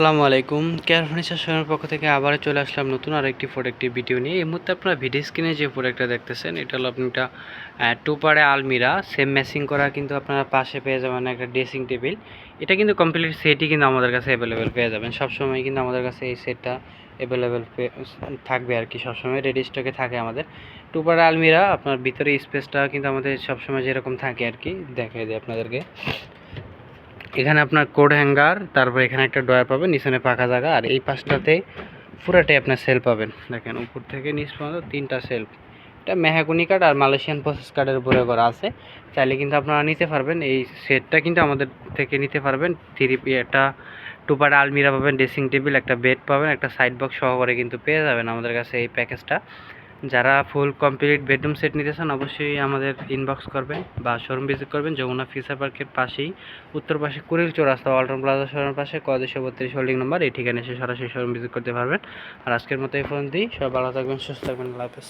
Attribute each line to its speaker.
Speaker 1: আসসালামু আলাইকুম। Care furniture শোরুমের পক্ষ থেকে আবার চলে আসলাম নতুন আর একটি প্রোডাক্টটি ভিডিও নিয়ে। এই মুহূর্তে আপনারা ভিডিও স্ক্রিনে যে প্রোডাক্টটা দেখতেছেন, এটা হলো আপনি টু পারে আলমিরা সেম ম্যাচিং করা কিন্তু আপনারা পাশে পেয়ে যাবেন একটা ড্রেসিং টেবিল এটা কিন্তু কমপ্লিট সেটই কিন্তু আমাদের কাছে অ্যাভেলেবেল পেয়ে যাবেন। সবসময় কিন্তু আমাদের কাছে এই সেটটা অ্যাভেলেবেল থাকবে আর কি সবসময়। রেডি স্টকে থাকে আমাদের। টু পারে আলমিরা, আপনার ভিতরে স্পেসটা কিন্তু আমাদের সবসময় যেরকম থাকে আর কি, দেখাই দিই আপনাদেরকে। এখানে আপনার কোড হ্যাঙ্গার, তারপর এখানে একটা ডয়ার পাবেন, নিচনে পাকা জায়গা, আর এই পাশটাতে পুরাটাই আপনার সেল পাবেন। দেখেন, উপর থেকে নিচ পর্যন্ত তিনটা সেলফ এটা মেহাগুনি কার্ড আর মালয়েশিয়ান প্রসেস কার্ডের উপরে করা আছে। চাইলে কিন্তু আপনারা নিতে পারবেন, এই সেটটা কিন্তু আমাদের থেকে নিতে পারবেন। থ্রি একটা টুপার আলমিরা পাবেন, ড্রেসিং টেবিল, একটা বেড পাবেন, একটা সাইড বক্স সহকারে কিন্তু পেয়ে যাবেন আমাদের কাছে এই প্যাকেজটা। যারা ফুল কমপ্লিট বেডরুম সেট নিতে চান, অবশ্যই আমাদের ইনবক্স করবেন বা শোরুম ভিজিট করবেন। যমুনা ফিসার পার্কের পাশেই। উত্তর পাশে কুড়িল চৌরাস্তা অল্টন প্লাজা শোরুমের পাশে কদেশো বত্রিশ হোল্ডিং নাম্বার এই ঠিকানা এসে সরাসরি শোরুম ভিজিট করতে পারবেন। আর আজকের মতো এই ফোন দিই সবাই ভালো থাকবেন, সুস্থ থাকবেন। আল্লাহ হাফেজ।